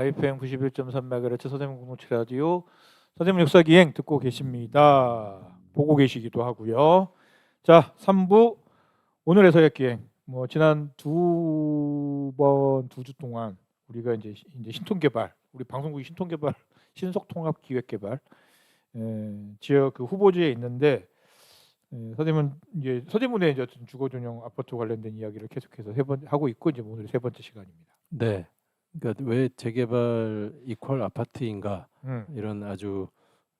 마이프엠 91.3MHz 서대문 공동체 라디오 서대문 역사 기행 듣고 계십니다. 보고 계시기도 하고요. 자, 3부 오늘의 서역 기행. 뭐 지난 두 번 두 주 동안 우리가 이제 시- 이제 신통 개발, 우리 방송국이 신통 개발, 신속 통합 기획 개발 에, 지역 그 후보지에 있는데 에, 서대문 이제 서대문에 이제 주거 전용 아파트 관련된 이야기를 계속해서 세 번 하고 있고 이제 오늘 세 번째 시간입니다. 네. 그러니까 왜 재개발 이퀄 아파트인가 음. 이런 아주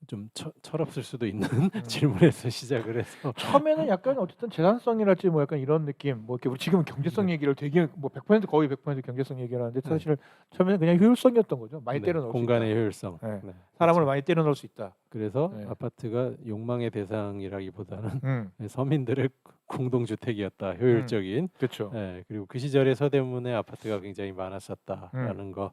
좀 처, 철없을 수도 있는 음. 질문에서 시작을 해서 처음에는 약간 어쨌든 재산성이랄지 뭐 약간 이런 느낌 뭐 이렇게 지금 경제성 네. 얘기를 되게 뭐 100% 거의 100% 경제성 얘기를 하는데 네. 사실 처음에는 그냥 효율성이었던 거죠 많이 네, 때려 넣을 공간의 수 있다. 효율성. 네. 네, 사람을 그렇죠. 많이 때려 넣을 수 있다. 그래서 네. 아파트가 욕망의 대상이라기보다는 음. 서민들의 공동 주택이었다. 효율적인. 그렇죠. 네, 그리고 그 시절에 서대문에 아파트가 굉장히 많았었다라는 음. 거.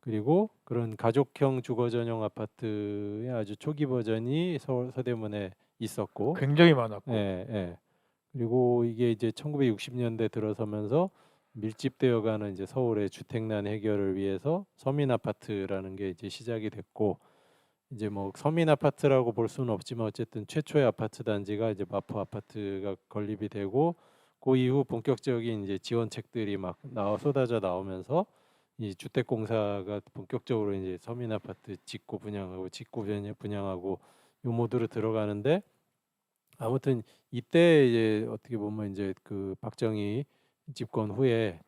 그리고 그런 가족형 주거 전용 아파트의 아주 초기 버전이 서울 서대문에 있었고 굉장히 많았고. 예, 예. 그리고 이게 이제 1960년대 들어서면서 밀집되어가는 이제 서울의 주택난 해결을 위해서 서민 아파트라는 게 이제 시작이 됐고 이제 뭐 서민 아파트라고 볼 수는 없지만 어쨌든 최초의 아파트 단지가 이제 마포 아파트가 건립이 되고 그 이후 본격적인 이제 지원책들이 막 나와 쏟아져 나오면서 이 주택공사가 본격적으로 이제 서민 아파트 짓고 분양하고 짓고 분양- 분양하고 요 모드로 들어가는데 아무튼 이때 이제 어떻게 보면 이제 그 박정희 집권 후에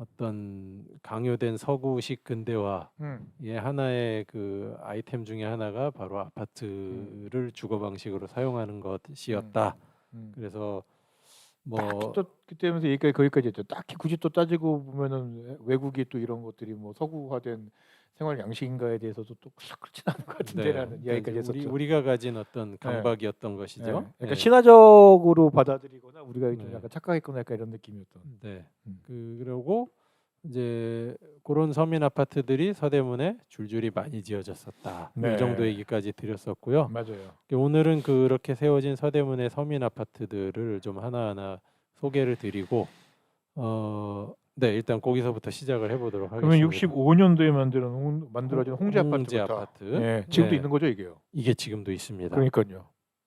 어떤 강요된 서구식 근대화의 음. 하나의 그 아이템 중에 하나가 바로 아파트를 주거 방식으로 사용하는 것이었다. 음. 그래서 뭐 딱히 또 그때면서 얘기까지 거기까지 했죠. 딱히 굳이 또 따지고 보면은 외국이 또 이런 것들이 뭐 서구화된 생활 양식인가에 대해서도 또 그렇진 않은 것 같은데라는 그러니까 이야기까지 우리, 했었죠. 우리가 가진 어떤 강박이었던 네. 것이죠. 그러니까 네. 신화적으로 받아들이거나 우리가 좀 네. 약간 착각했거나 약간 이런 느낌이었던. 네. 음. 그 그러고 이제 그런 서민 아파트들이 서대문에 줄줄이 많이 지어졌었다. 네. 이 정도 얘기까지 드렸었고요. 맞아요. 오늘은 그렇게 세워진 서대문의 서민 아파트들을 좀 하나하나 소개를 드리고 어, 네, 일단 거기서부터 시작을 해 보도록 그러면 하겠습니다. 65년도에 만들어 놓은 만들어진 홍제 홍제 아파트부터. 아파트. 예, 지금도 네. 있는 거죠, 이게요. 이게 지금도 있습니다. 그러니까요.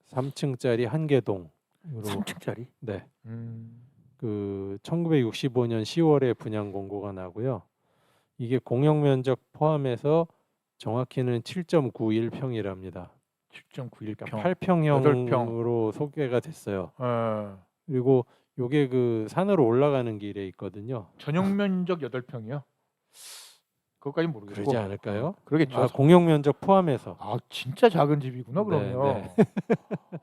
3층짜리 한 개동으로 3층짜리. 네. 음. 그 1965년 10월에 분양 공고가 나고요. 이게 공영 면적 포함해서 정확히는 7.91평이랍니다. 7.91평. 그러니까 8평형으로 소개가 됐어요. 어, 그리고 요게 그 산으로 올라가는 길에 있거든요. 전용 면적 8평이요. 그것까지 모르겠고. 그러지 않을까요? 그러겠죠. 아, 공영 면적 포함해서. 아, 진짜 작은 집이구나 네, 그러면. 네.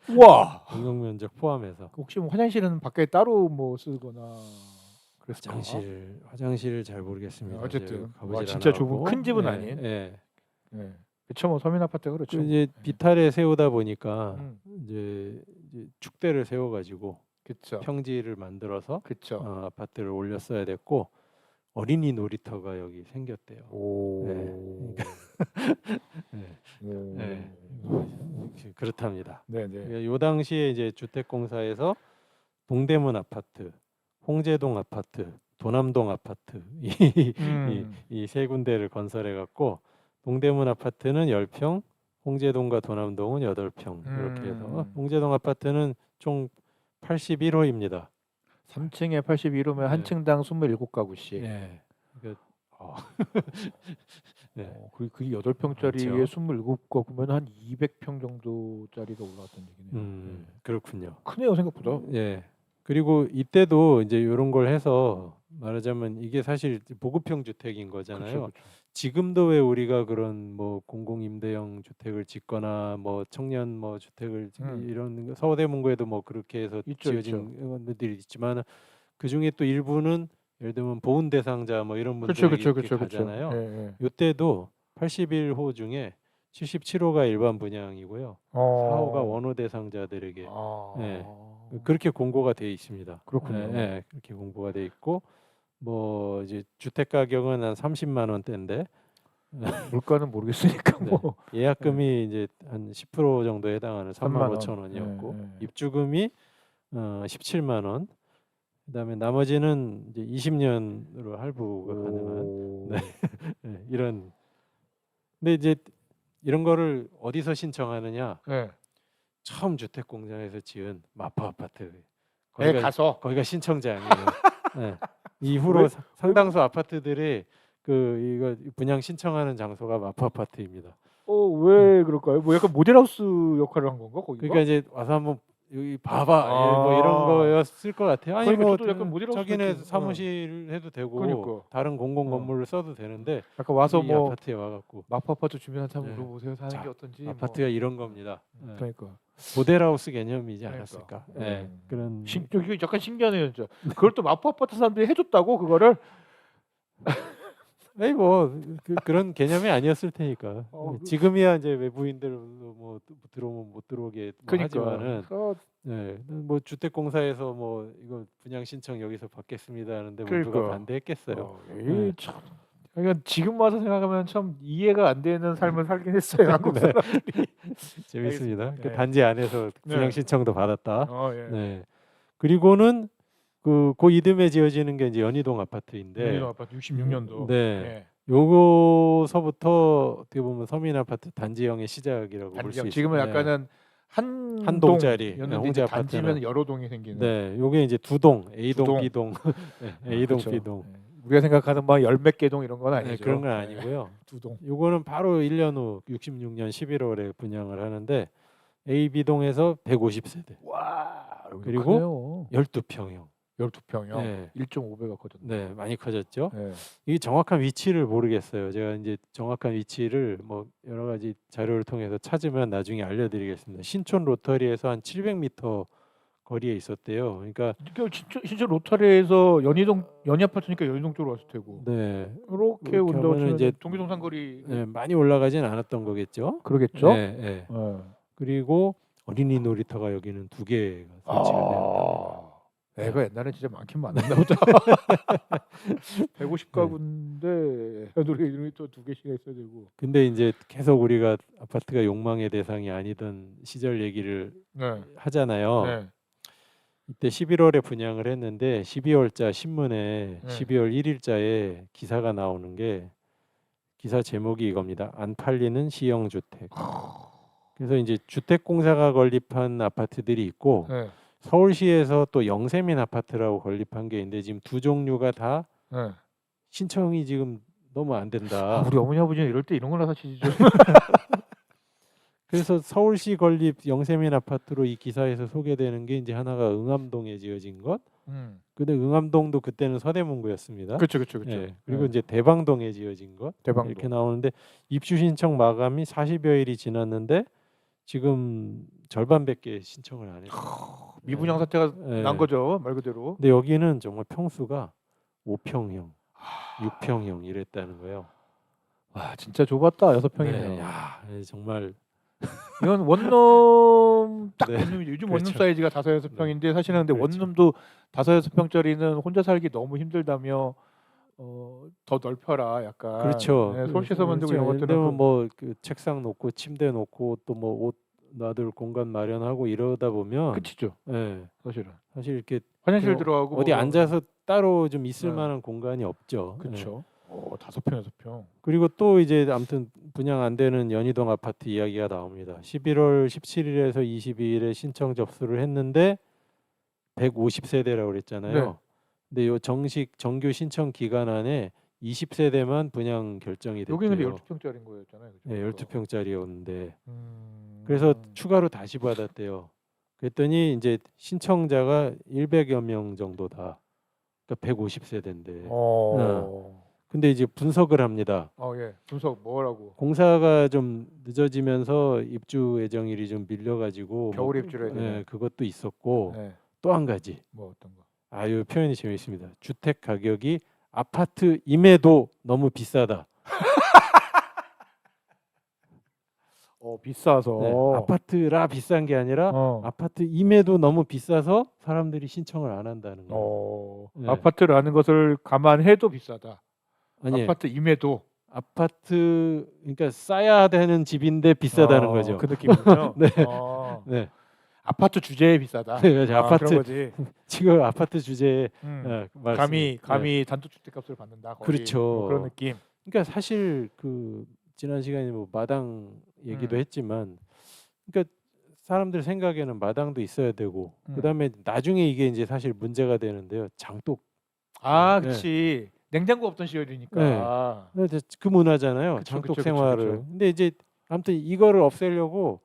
우와. 공영 면적 포함해서. 혹시 뭐 화장실은 밖에 따로 뭐 쓰거나 그랬을까? 화장실 화장실을 잘 모르겠습니다. 네, 어쨌든. 와, 진짜 좁은. 큰 집은 예, 아닌. 예. 네. 그렇죠. 뭐 서민 아파트가 그 그렇죠. 이제 비탈에 세우다 보니까 음, 이제, 이제 축대를 세워 가지고 그렇죠. 평지를 만들어서 그렇죠. 어, 아파트를 올렸어야 됐고 어린이 놀이터가 여기 생겼대요. 오. 네. 네. 오. 네. 그- 그렇답니다. 네, 네. 요 당시에 이제 주택공사에서 동대문 아파트, 홍제동 아파트, 도남동 아파트 음. 이세 군데를 건설해 갖고 동대문 아파트는 10평, 홍제동과 도남동은 8평 이렇게 해서 음. 홍제동 아파트는 총 81호입니다. 3층에 81호면 한 네. 층당 27가구씩. 예. 그 어. 네. 어, 그, 그 8평짜리에 그렇죠. 27가구면 한 200평 정도짜리가 올라왔던 얘기네요. 음, 그렇군요. 크네요, 생각보다. 예. 그리고 이때도 이제 이런 걸 해서 말하자면 이게 사실 보급형 주택인 거잖아요. 그렇죠, 그렇죠. 지금도 왜 우리가 그런 뭐 공공 임대형 주택을 짓거나 뭐 청년 뭐 주택을 짓- 음. 이런 거 서대문구에도 뭐 그렇게 해서 있죠, 지어진 것들이 있지만 그 중에 또 일부는 예를 들면 보훈 대상자 뭐 이런 분들이. 가잖아요. 예, 예. 요때도 81호 중에 77호가 일반 분양이고요. 어. 4호가 원호 대상자들에게 아. 네. 그렇게 공고가 돼 있습니다. 그렇군요. 네, 네, 그렇게 공고가 돼 있고 뭐 이제 주택 가격은 한 30만 원대인데 물가는 모르겠으니까 네. 뭐. 예약금이 이제 한 10% 정도에 해당하는 3만 3만 원. 5천 원이었고 네, 네. 입주금이 어 17만 원 그다음에 나머지는 이제 20년으로 할부가 가능한 오. 네. 네, 이런. 근데 이제 이런 거를 어디서 신청하느냐? 네. 처음 주택 공장에서 지은 마포 아파트. 네, 거기가 가서 거기가 신청장이에요. 네. 이후로 왜- 사- 상당수 아파트들이 그 이거 분양 신청하는 장소가 마포 아파트입니다. 어, 왜 그럴까요? 뭐 약간 모델하우스 역할을 한 건가 거기가? 그러니까 이제 와서 한번 여기 봐봐 아. 뭐 이런 거였을 것 같아요. 아니 그러니까 뭐 저도 약간 모델하우스 저기네 느낌. 어. 사무실 해도 되고 그러니까. 다른 공공 어. 건물을 써도 되는데 약간 와서 이 뭐 아파트에 와갖고 마포 아파트 주민한테 한번 네. 물어보세요. 사는 자, 게 어떤지. 뭐. 아파트가 이런 겁니다. 네. 그러니까 모델하우스 개념이지 그러니까. 않았을까? 음. 네. 그런 신, 저기 약간 신기하네요, 진짜. 그걸 또 마포 아파트 사람들이 해줬다고 그거를. 아니 뭐 그, 그런 개념이 아니었을 테니까 어, 그- 지금이야 이제 외부인들 뭐 들어오면 못 들어오게 뭐 그러니까. 하지만은 어, 네, 뭐 주택공사에서 뭐 이거 분양 신청 여기서 받겠습니다 하는데 뭐 그러니까. 누가 반대했겠어요. 어, 이 네. 참. 그러니까 지금 와서 생각하면 참 이해가 안 되는 삶을 살긴 했어요. 한국 네. 사람. 재밌습니다. 알겠습니다. 그 네. 단지 안에서 분양 네. 신청도 받았다. 어, 예. 네. 그리고는 그, 그 이듬해 지어지는 게 이제 연희동 아파트인데 연희동 아파트 66년도. 네. 요거서부터 어떻게 보면 서민 아파트 단지형의 시작이라고 볼 수 있어요. 지금은 네. 약간은 한, 한 동짜리, 네, 홍제 아파트는. 여러 동이 생기는. 네, 요게 이제 두 동, A동, 두 동. B동, 네, 아, A동, 그쵸. B동. 네. 우리가 생각하는 막열몇 개동 이런 건 네, 아니죠. 그런 건 네. 아니고요. 두 동. 요거는 바로 1년 후 66년 11월에 분양을 하는데 A, B동에서 150세대, 와. 그리고 크네요. 12평형. 12평이요. 네. 1.5배가 커졌네. 네, 많이 커졌죠. 네. 이 정확한 위치를 모르겠어요. 제가 이제 정확한 위치를 뭐 여러 가지 자료를 통해서 찾으면 나중에 알려 드리겠습니다. 신촌 로터리에서 한 700m 거리에 있었대요. 그러니까 그러니까 진짜, 진짜 로타리에서 연희동 연희 아파트니까 연희동 쪽으로 왔을 테고. 네, 이렇게 그렇게 온다고 하면은 치면 이제- 동기동 상거리 네, 많이 올라가진 않았던 거겠죠. 그러겠죠. 네, 네. 네. 그리고 어린이 놀이터가 여기는 두 개가 설치가 됩니다. 아, 애가 옛날에 진짜 많긴 많았나 보다. 150가구인데 애들이 이름이 또 두 개씩 있어야 되고. 근데 이제 계속 우리가 아파트가 욕망의 대상이 아니던 시절 얘기를 네. 하잖아요. 네. 이때 11월에 분양을 했는데 12월자 신문에 네. 12월 1일자에 기사가 나오는 게 기사 제목이 이겁니다. 안 팔리는 시형 주택. 그래서 이제 주택공사가 건립한 아파트들이 있고 네. 서울시에서 또 영세민 아파트라고 건립한 게 있는데 지금 두 종류가 다 네. 신청이 지금 너무 안 아, 된다. 우리 어머니 아버지는 이럴 때 이런 거나 사시죠. 그래서 서울시 건립 영세민 아파트로 이 기사에서 소개되는 게 이제 하나가 응암동에 지어진 것. 음. 근데 응암동도 그때는 서대문구였습니다. 그렇죠, 그렇죠, 그렇죠. 예, 그리고 이제 대방동에 지어진 것 대방동. 이렇게 나오는데 입주 신청 마감이 40여 일이 지났는데 지금 절반밖에 신청을 안 했어요. 미분양 사태가 예. 난 거죠, 말 그대로. 근데 여기는 정말 평수가 5평형, 6평형 이랬다는 거예요. 와, 진짜 좁았다. 여섯 평이네요. 네, 야, 예, 정말 이건 원룸 딱 네, 원룸이죠. 요즘 원룸 그렇죠. 사이즈가 다섯 여섯 평인데 사실은 근데 그렇죠. 원룸도 다섯 여섯 평짜리는 혼자 살기 너무 힘들다며 어, 더 넓혀라 약간. 그렇죠. 네, 서울시에서 만들고 이런 그렇죠. 것들은 근데 뭐그 책상 놓고 침대 놓고 또 뭐 옷 놔둘 공간 마련하고 이러다 보면 끝이죠. 예, 사실은 사실 이렇게 화장실 뭐 들어가고 어디 뭐- 앉아서 따로 좀 있을 네. 만한 공간이 없죠. 예. 그렇죠. 어, 다섯 평 여섯 평. 그리고 또 이제 아무튼 분양 안 되는 연희동 아파트 이야기가 나옵니다. 11월 17일에서 22일에 신청 접수를 했는데 150세대라고 그랬잖아요. 네. 근데 요 정식 정규 신청 기간 안에 20세대만 분양 결정이 됐대요. 여기 근데 열두 평짜리인 거였잖아요. 그죠? 네, 12평짜리였는데 음... 그래서 추가로 다시 받았대요. 그랬더니 이제 신청자가 100여 명 정도다. 그러니까 150세대인데. 어. 근데 이제 분석을 합니다. 어, 예. 분석 뭐라고? 공사가 좀 늦어지면서 입주 예정일이 좀 밀려가지고 겨울 뭐, 입주를 해야 예, 되네. 그것도 있었고 네. 또 한 가지 뭐 어떤 거? 아유 표현이 재밌습니다. 주택 가격이 아파트임에도 너무 비싸다. 어, 비싸서. 네, 아파트라 비싼 게 아니라 어. 아파트임에도 너무 비싸서 사람들이 신청을 안 한다는 거예요. 어. 네. 아파트라는 것을 감안해도 비싸다. 아니 아파트 임에도 아파트 그러니까 싸야 되는 집인데 비싸다는 어, 거죠. 그 느낌이군요. 네. 어. 네, 아파트 주제에 비싸다. 네, 맞아요. 아, 아파트 그런 거지. 지금 아파트 주제에 음. 어, 말씀- 감히 네. 감히 단독주택값을 받는다. 거의. 그렇죠. 뭐 그런 느낌. 그러니까 사실 그 지난 시간에 뭐 마당 얘기도 음. 했지만 그러니까 사람들 생각에는 마당도 있어야 되고 음. 그다음에 나중에 이게 이제 사실 문제가 되는데요. 장독 아, 네. 그렇지. 냉장고 없던 시절이니까. 네. 근데 그 문화잖아요. 그쵸, 장독 그쵸, 생활을. 그쵸. 근데 이제 아무튼 이거를 없애려고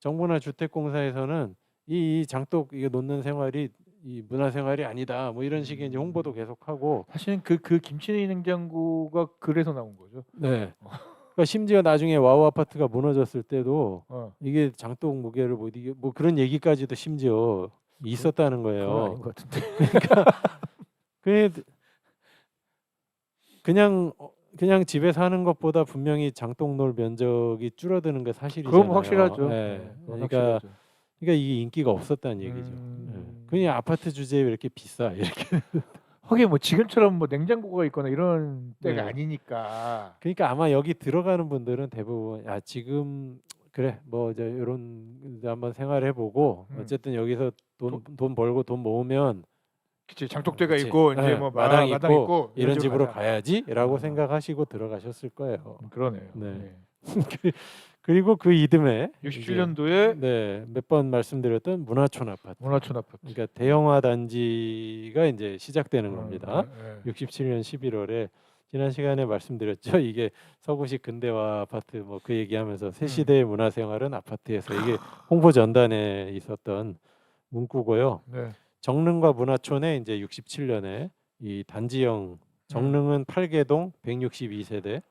정부나 주택공사에서는 이, 이 장독 이거 놓는 생활이 이 문화 생활이 아니다. 뭐 이런 식의 이제 홍보도 계속하고 사실은 그 그 김치 냉장고가 그래서 나온 거죠. 네. 그러니까 심지어 나중에 와우 아파트가 무너졌을 때도 어. 이게 장독 무게를 못 이게 뭐 그런 얘기까지도 심지어 있었다는 그건 거예요. 아닌 것 같은데. 그그 냥 어, 그냥 집에 사는 것보다 분명히 장독놀 면적이 줄어드는 게 사실이잖아요. 그건 확실하죠. 네. 네, 그건 그러니까 확실하죠. 그러니까 이게 인기가 없었다는 얘기죠. 음. 네. 그냥 아파트 주제에 왜 이렇게 비싸 이렇게. 하긴 뭐 지금처럼 뭐 냉장고가 있거나 이런 때가 네. 아니니까. 그러니까 아마 여기 들어가는 분들은 대부분 야 지금 그래 뭐 이제 이런 한번 생활해 보고 음. 어쨌든 여기서 돈 돈 벌고 돈 모으면 그치 장독대가 그치. 있고 이제 네, 뭐 마당 마당, 있고 이런 집으로 가자. 가야지라고 아. 생각하시고 들어가셨을 거예요. 음, 그러네요. 네. 그리고 그 이듬해 67년도에 네, 몇 번 말씀드렸던 문화촌 아파트. 문화촌 아파트. 그러니까 대형화 단지가 이제 시작되는 겁니다. 음, 네. 67년 11월에 지난 시간에 말씀드렸죠. 이게 서구식 근대화 아파트 뭐 그 얘기하면서 새 음. 시대의 문화생활은 아파트에서 이게 홍보 전단에 있었던 문구고요. 네. 정릉과 문화촌에 이제 67년에 이 단지형 정릉은 8개동 162세대,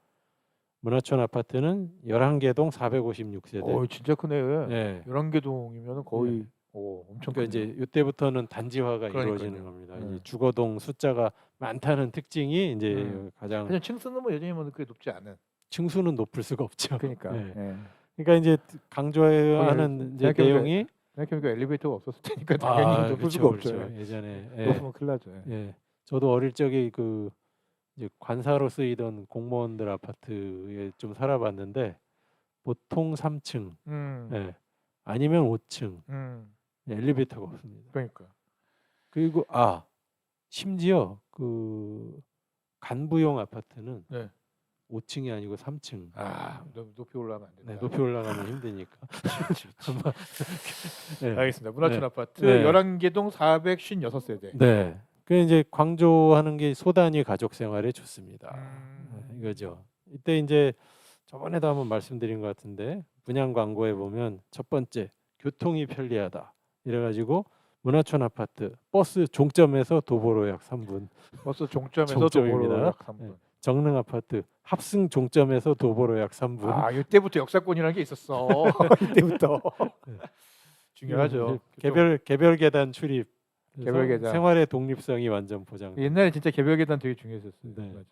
문화촌 아파트는 11개동 456세대. 어, 진짜 크네. 네. 11개 동이면 거의 네. 오, 엄청 그러니까 크네요. 이제 이때부터는 단지화가 그러니까요. 이루어지는 겁니다. 네. 이 주거동 숫자가 많다는 특징이 이제 음. 가장 하지만 층수는 뭐 여전히 뭐 그렇게 높지 않은. 층수는 높을 수가 없죠. 그러니까. 네. 예. 그러니까 이제 강조하는 이제 내용이 생각해보니까 엘리베이터가 없었을 테니까 당연히 아, 높을 수가. 없죠. 예전에 예, 높으면 큰일 나죠. 예. 예. 저도 어릴 적에 그 이제 관사로 쓰이던 공무원들 아파트에 좀 살아봤는데 보통 3층, 음. 예. 아니면 5층 음. 엘리베이터가 없습니다. 그러니까. 그리고 아 심지어 그 간부용 아파트는 네. 5층이 아니고 3층. 아, 높이 올라가면 안 된다. 네, 높이 올라가면 힘드니까. 아마 네. 알겠습니다. 문화촌 네. 아파트 네. 11개 동 456세대. 네. 그 이제 강조하는 게 소단위 가족 생활에 좋습니다. 음. 네, 이거죠. 이때 이제 저번에도 한번 말씀드린 것 같은데 분양 광고에 보면 첫 번째 교통이 편리하다. 이래가지고 문화촌 아파트 버스 종점에서 도보로 약 3분. 버스 종점에서 종점입니다. 도보로 약 3분. 네. 정릉 아파트 합승 종점에서 도보로 약 3분. 아, 이때부터 역사권이라는 게 있었어. 이때부터. 네. 중요하죠. 개별 개별 계단 출입. 개별 계단. 생활의 독립성이 완전 보장. 옛날에 진짜 개별 계단 되게 중요했었어요. 네. 맞아.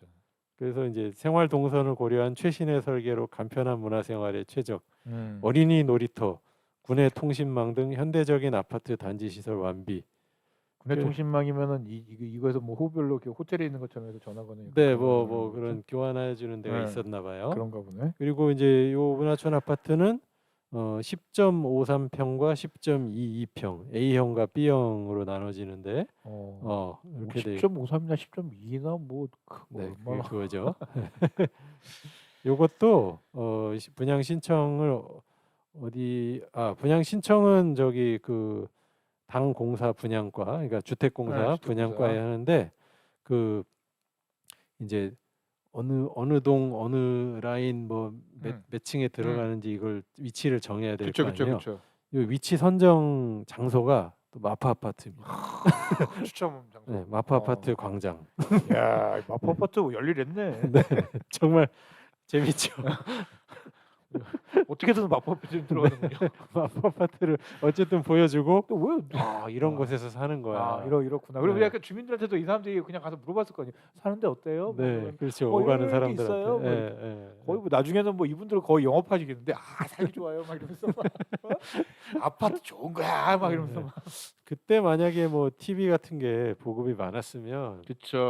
그래서 이제 생활 동선을 고려한 최신의 설계로 간편한 문화 생활에 최적. 음. 어린이 놀이터, 군의 통신망 등 현대적인 아파트 단지 시설 완비. 군내 그- 통신망이면은 이, 이거 이거에서 뭐 호별로 이렇게 호텔에 있는 것처럼 해서 전화 거는 네, 뭐뭐 그런 교환해 주는 데가 네. 있었나 봐요. 그런가 보네. 그리고 이제 요 문화촌 아파트는 어 10.53평과 10.22평 A형과 B형으로 나눠지는데 어. 어뭐 이렇게 돼 10.53이나 10.2나 뭐, 크- 뭐 네, 얼마나 그, 그거죠. 요것도 어 시- 분양 신청을 어- 어디 아 분양 신청은 저기 그 당 공사 분양과 그러니까 주택공사 네, 주택공사. 분양과에 하는데 그 이제 어느 어느 동 어느 라인 뭐몇 음. 층에 들어가는지 이걸 위치를 정해야 될 거 그렇죠, 아니에요. 그렇죠. 요 위치 선정 장소가 또 마파 아파트입니다. 추첨 장소. 네, 마파 어. 아파트 광장. 야, 마포 아파트 열일했네. 네, 정말 재밌죠. 어떻게든 마포 아파트 들어가는군요. 마파 아파트를 어쨌든 보여주고 또 왜? 아 이런 아. 곳에서 사는 거야. 아, 이러 이렇구나. 그리고 네. 약간 주민들한테도 이 사람들이 그냥 가서 물어봤을 거 아니에요. 사는데 어때요? 뭐 네, 그러면 그렇죠. 어, 오가는 게 있어요? 뭐 예, 예, 거의 뭐 나중에는 뭐 이분들 거의 영업하시겠는데 아 살기 좋아요 막 이러면서 막 어? 아파트 좋은 거야 막 이러면서 막 그때 만약에 뭐 TV 같은 게 보급이 많았으면.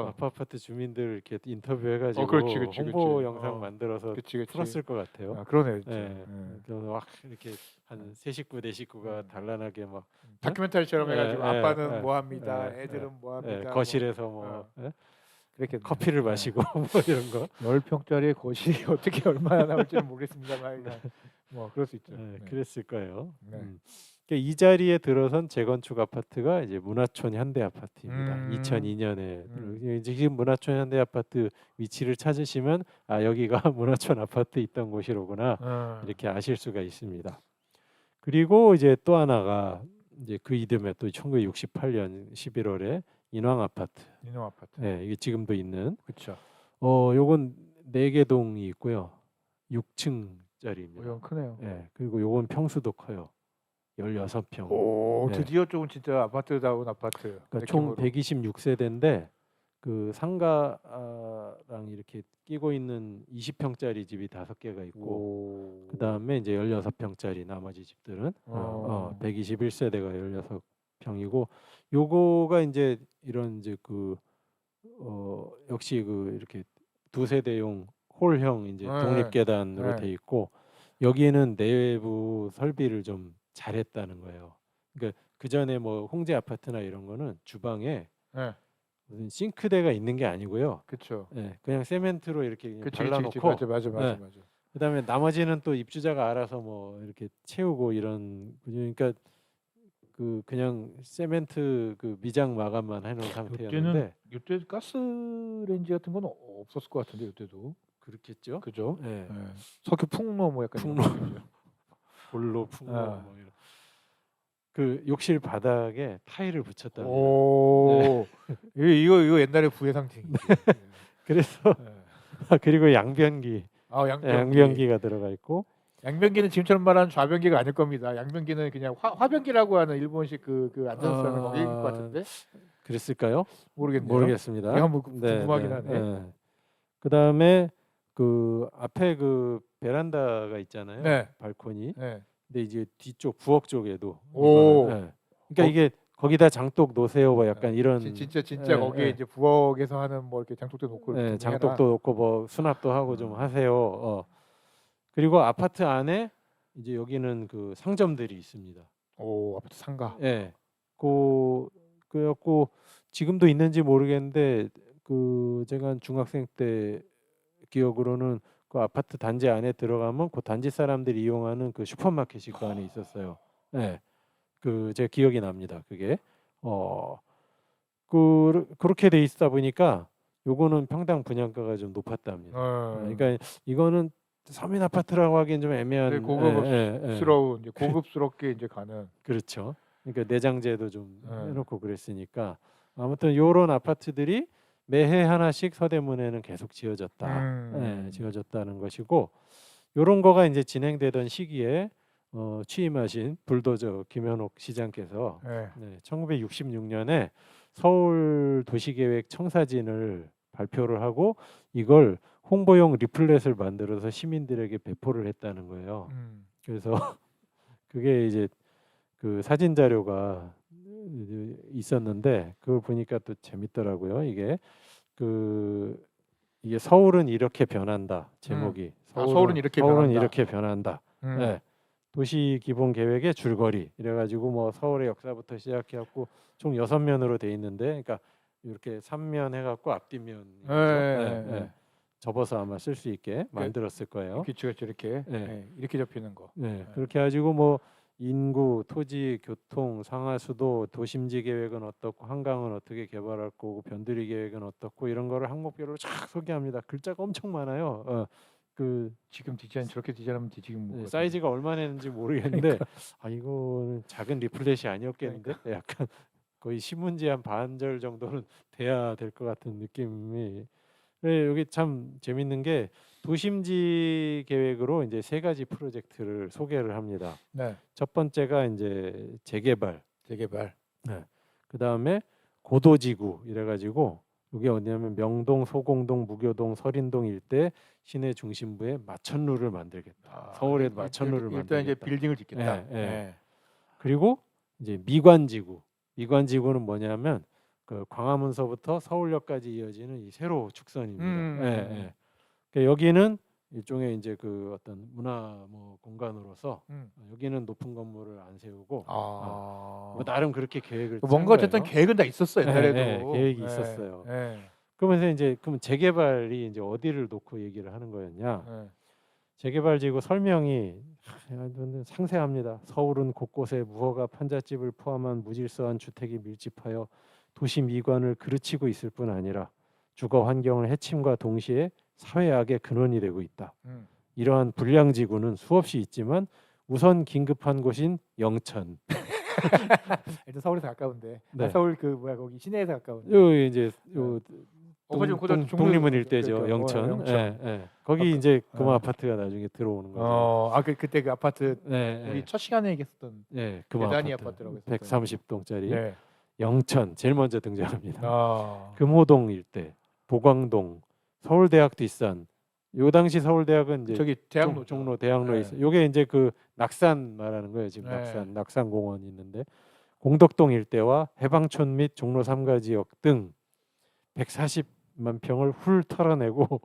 아파 아파트 주민들 이렇게 인터뷰해가지고 어, 그렇지, 그렇지, 홍보 그렇지. 영상 어. 만들어서 그치 그치. 풀었을 것 같아요. 아, 그러네. 예. 예. 그래서 막 이렇게 한 세 식구 네 식구가 음. 단란하게 막 다큐멘터리처럼 예, 해가지고 예, 아빠는 예, 뭐 합니다. 예, 애들은 뭐 합니다. 예, 뭐 거실에서 뭐 어. 예? 그렇게 커피를 마시고 뭐 이런 거. 10평짜리 거실이 어떻게 얼마나 나올지는 모르겠습니다만 그냥 뭐 그럴 수 있죠. 예, 네. 그랬을 거예요. 네. 음. 그러니까 이 자리에 들어선 재건축 아파트가 이제 문화촌 현대 아파트입니다. 음. 2002년에 음. 지금 문화촌 현대 아파트 위치를 찾으시면 아 여기가 문화촌 아파트 있던 곳이로구나 어. 이렇게 아실 수가 있습니다. 그리고 이제 또 하나가 이제 그 이듬해 또 1968년 11월에 인왕 아파트. 인호 아파트. 예, 이게 지금도 있는 그렇죠. 어 요건 네 개 동이 있고요. 6층짜리입니다. 이건 크네요. 예. 그리고 요건 평수도 커요. 16평. 오 네. 드디어 조금 진짜 아파트다운 아파트. 그러니까 총 느낌으로. 126세대인데 그 상가랑 이렇게 끼고 있는 20평짜리 집이 다섯 개가 있고 오. 그다음에 이제 16평짜리 나머지 집들은 어, 어, 어. 121세대가 16평이고 요거가 이제 이런 이제 그 어, 역시 그 이렇게 두 세대용 홀형 이제 네. 독립 계단으로 네. 돼 있고 여기에는 내부 설비를 좀 잘했다는 거예요. 그러니까 그 전에 뭐 홍제 아파트나 이런 거는 주방에 네. 무슨 싱크대가 있는 게 아니고요. 그렇죠. 예, 그냥 세멘트로 이렇게 그냥 그치 그치 그치 발라놓고 맞아 맞아 맞아 네. 맞아. 그다음에 나머지는 또 입주자가 알아서 뭐 이렇게 채우고 이런 그러니까 그 그냥 세멘트 그 미장 마감만 해놓은 상태였는데 이때 가스 렌지 같은 건 없었을 것 같은데 이때도. 그렇겠죠. 그죠? 예, 네. 석유 풍로 뭐 약간 이런 풍로. 볼로 풍로 아. 뭐 이런. 그 욕실 바닥에 타일을 붙였답니다. 오. 이거 이거 이거 옛날에 부의 상징이지. 그래서 네. 그리고 양변기, 아 예, 양변기. 양변기가 들어가 있고 양변기는 지금처럼 말하는 좌변기가 아닐 겁니다. 양변기는 그냥 화, 화변기라고 하는 일본식 그, 그 안전수라는 아, 거기일 것 같은데 그랬을까요? 모르겠네요. 모르겠습니다. 이거 한번 궁금하긴 하네. 예. 그다음에 그 앞에 그 베란다가 있잖아요. 네. 발코니. 네. 근데 이제 뒤쪽 부엌 쪽에도 오. 이거는, 예. 그러니까 어. 이게 거기다 장독 놓으세요. 뭐 약간 이런 진- 진짜 진짜 예, 거기에 예. 이제 부엌에서 하는 뭐 이렇게 장독대 놓고 예, 이렇게 장독도 해놔. 놓고 뭐 수납도 하고 좀 음. 하세요. 어. 그리고 아파트 안에 이제 여기는 그 상점들이 있습니다. 오 아파트 상가. 예. 그 그래갖고 지금도 있는지 모르겠는데 그 제가 한 중학생 때 기억으로는 그 아파트 단지 안에 들어가면 그 단지 사람들이 이용하는 그 슈퍼마켓이 그 안에 있었어요. 예. 그제 기억이 납니다. 그게 어 그, 그렇게 돼 있다 보니까 요거는 평당 분양가가 좀 높았답니다. 어, 그러니까 이거는 서민 아파트라고 하기엔 좀 애매한 네, 고급 예, 예, 예. 스러운 이제 고급스럽게 이제 가는. 그렇죠. 그러니까 내장재도 좀 네. 해놓고 그랬으니까 아무튼 요런 아파트들이 매해 하나씩 서대문에는 계속 지어졌다. 음. 예, 지어졌다는 것이고 요런 거가 이제 진행되던 시기에 어, 취임하신 불도저 김현옥 시장께서 네. 네, 1966년에 서울 도시계획 청사진을 발표를 하고 이걸 홍보용 리플렛을 만들어서 시민들에게 배포를 했다는 거예요. 음. 그래서 그게 이제 그 사진 자료가 있었는데 그걸 보니까 또 재밌더라고요. 이게 그 이게 서울은 이렇게 변한다 제목이 아, 서울은 이렇게 서울은 변한다. 이렇게 변한다. 음. 네. 도시 기본 계획의 줄거리 이래가지고 뭐 서울의 역사부터 시작해갖고 총 여섯 면으로 돼 있는데, 그러니까 이렇게 삼면 해갖고 앞뒷면 네, 네. 접어서 아마 쓸 수 있게 만들었을 거예요. 그렇죠, 이렇게 네. 네, 이렇게 접히는 거. 네, 그렇게 해가지고 뭐 인구, 토지, 교통, 상하수도, 도심지 계획은 어떻고 한강은 어떻게 개발할 거고 변두리 계획은 어떻고 이런 거를 항목별로 쫙 소개합니다. 글자가 엄청 많아요. 어, 그 지금 디자인 저렇게 디자인하면 지금 뭐. 사이즈가 얼마나 했는지 모르겠는데 아 이거는 작은 리플렛이 아니었겠는데 약간 거의 신문지 한 반절 정도는 돼야 될 것 같은 느낌이 네, 여기 참 재밌는 게 도심지 계획으로 이제 세 가지 프로젝트를 소개를 합니다. 네, 첫 번째가 이제 재개발, 재개발. 그 다음에 고도지구 이래 가지고 이게 어디냐면 명동, 소공동, 무교동, 설인동 일대 시내 중심부에 마천루를 만들겠다. 아, 서울에 일단- 마천루를 일단 이제 만들겠다. 빌딩을 짓겠다. 예, 예. 네. 그리고 이제 미관지구 이관지구는 뭐냐면 그 광화문서부터 서울역까지 이어지는 이 세로 축선입니다. 음. 예, 예. 그러니까 여기는 일종의 이제 그 어떤 문화 뭐 공간으로서 음. 여기는 높은 건물을 안 세우고 아. 뭐 나름 그렇게 계획을 짠 뭔가 어쨌든 거예요. 계획은 다 있었어요 네, 옛날에도 네, 계획이 네, 있었어요. 네, 그러면서 이제 그럼 재개발이 이제 어디를 놓고 얘기를 하는 거였냐? 네. 재개발 지구 설명이 하, 상세합니다. 서울은 곳곳에 무허가 판잣집을 포함한 무질서한 주택이 밀집하여 도시 미관을 그르치고 있을 뿐 아니라 주거 환경을 해침과 동시에 사회악의 근원이 되고 있다. 음. 이러한 불량 지구는 수없이 있지만 우선 긴급한 곳인 영천. 일단 서울에서 가까운데 네. 아, 서울 그 뭐야 거기 시내에서 가까운데 요 이제 요 어, 그죠, 동- 그죠. 동- 독립문 일대죠. 그러니까, 영천. 어, 영천. 예, 예. 거기 아, 이제 금호 어. 아파트가 나중에 들어오는 거죠. 어, 아그 그때 그 아파트 네, 우리 예. 첫 시간에 얘기했었던 예, 금호 대단히 아파트. 아파트라고 했었던. 130동짜리 네. 영천 제일 먼저 등장합니다. 아. 금호동 일대, 보광동, 서울대학 뒷산. 요 당시 서울대학은 이제 저기 종- 대학로 종로 대학로에 네. 있어요. 요게 이제 그 낙산 말하는 거예요. 지금 네. 낙산 낙산 공원이 있는데 공덕동 일대와 해방촌 및 종로 삼가 지역 등 140만 평을 훌 털어내고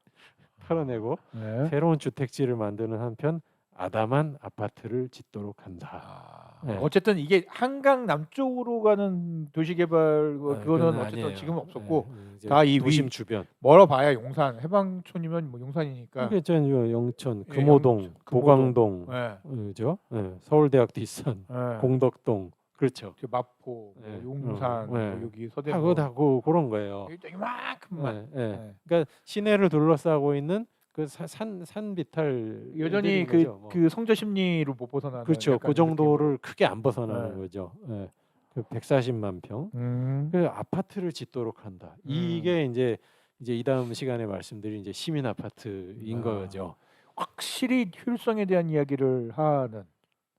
털어내고 네. 새로운 주택지를 만드는 한편 아담한 아파트를 짓도록 한다. 아, 네. 어쨌든 이게 한강 남쪽으로 가는 도시 개발 그- 아, 그거는 어쨌든. 지금은 없었고 네, 이제 다이 도심 위- 주변. 멀어봐야 용산 해방촌이면 뭐 용산이니까 있잖아요. 영천, 예, 금호동, 영천, 금호동. 보광동, 네. 그죠? 예, 서울대학 뒷산, 네. 공덕동, 그렇죠. 그 마포, 뭐 네. 용산, 어, 뭐 네. 여기 다 서대문 그거 다 그, 그런 거예요. 이만큼만 예, 예. 네. 그러니까 시내를 둘러싸고 있는 그산 산비탈 여전히 그, 거죠, 뭐. 그 성저 심리를 못 벗어나는 그렇죠. 그 정도를 크게 안 벗어나는 네. 거죠. 예. 그 140만 평. 음. 그 아파트를 짓도록 한다. 이게 이제 이제 이 다음 시간에 말씀드린 이제 시민 아파트인 아. 거죠. 확실히 효율성에 대한 이야기를 하는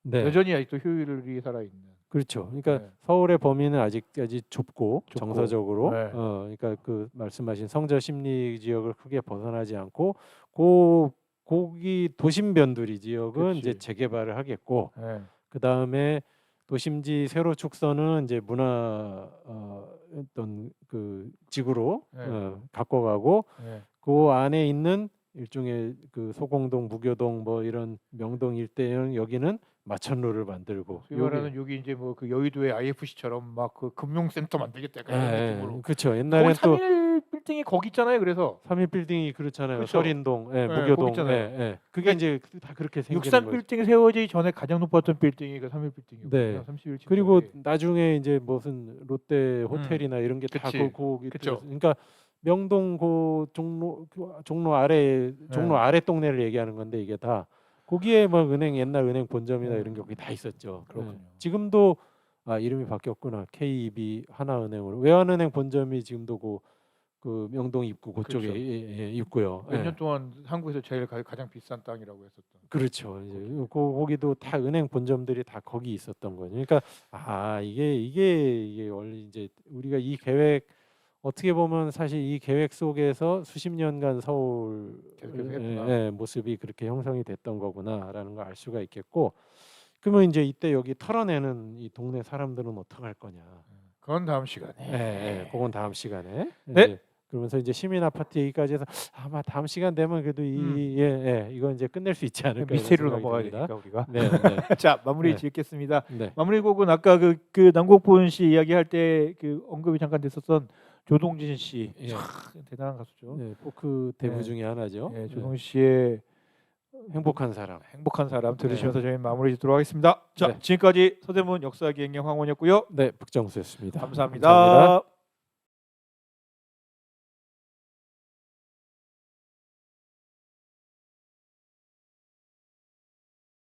네. 여전히 아직도 효율이 살아 있는 그렇죠. 그러니까 네. 서울의 범위는 아직까지 좁고, 좁고, 정서적으로, 네. 어, 그러니까 그 말씀하신 성저 심리 지역을 크게 벗어나지 않고, 고 고기 도심 변두리 지역은 이제 그치. 재개발을 하겠고, 네. 그 다음에 도심지 세로 축선은 이제 문화 어, 어떤 그 지구로 네. 어, 갖고 가고, 네. 그 안에 있는 일종의 그 소공동, 무교동 뭐 이런 명동 일대는 여기는 마천루를 만들고 소위 말하는 여기 이제 뭐 그 여의도의 IFC처럼 막 그 금융센터 만들겠다 약간 이런 예, 느낌으로 그렇죠. 옛날엔 거기 또 3일 빌딩이 거기 있잖아요. 그래서 삼일 빌딩이 그렇잖아요. 그쵸? 서린동, 예, 네, 무교동, 거기 있잖아요. 예, 예. 그게 이제 다 그렇게 생기는 63 거죠. 빌딩이 세워지기 전에 가장 높았던 빌딩이 그 3일 빌딩이었거든요. 네. 31 층짜리. 그리고 나중에 이제 무슨 롯데 호텔이나 이런 게 다 그치. 그 거기 그쵸. 들어서- 그러니까 명동 그 종로 그 종로 아래 종로 네. 아래 동네를 얘기하는 건데 이게 다 거기에 뭐 은행 옛날 은행 본점이나 음. 이런 게 거기 다 있었죠. 그렇군요. 예. 지금도 아 이름이 바뀌었구나. KEB 하나은행으로 외환은행 본점이 지금도 그, 그 명동 입구 그쪽에 그렇죠. 예, 예, 있고요. 몇 예. 년 동안 한국에서 제일 가, 가장 비싼 땅이라고 했었던. 그렇죠. 이제 그 거기도 다 은행 본점들이 다 거기 있었던 거죠. 그러니까 아 이게 이게 이게 원래 이제 우리가 이 계획 어떻게 보면 사실 이 계획 속에서 수십 년간 서울 계속 계속 의 했구나. 예, 모습이 그렇게 형성이 됐던 거구나라는 걸 알 수가 있겠고 그러면 이제 이때 여기 털어내는 이 동네 사람들은 어떻게 할 거냐. 그건 다음 시간에. 예, 예, 그건 다음 시간에. 네. 그러면서 이제 시민 아파트 얘기까지 해서 아마 다음 시간 되면 그래도 음. 이 예, 예, 이거 이제 끝낼 수 있지 않을까 미스테리로 생각이 넘어가야. 되니까 우리가. 네, 네, 자 마무리 네. 짓겠습니다. 네. 마무리 곡은 아까 그, 그 남국분 씨 이야기할 때 그 언급이 잠깐 됐었던 조동진 씨 예. 참 대단한 가수죠. 네, 포크 대부 네. 중에 하나죠. 예, 네. 조동진 씨의 행복한 사람. 행복한 사람 들으시면서 저희 마무리 짓도록 하겠습니다. 자 네. 지금까지 서대문 역사기행의 황원이었고요. 네, 북정수였습니다. 감사합니다. 감사합니다.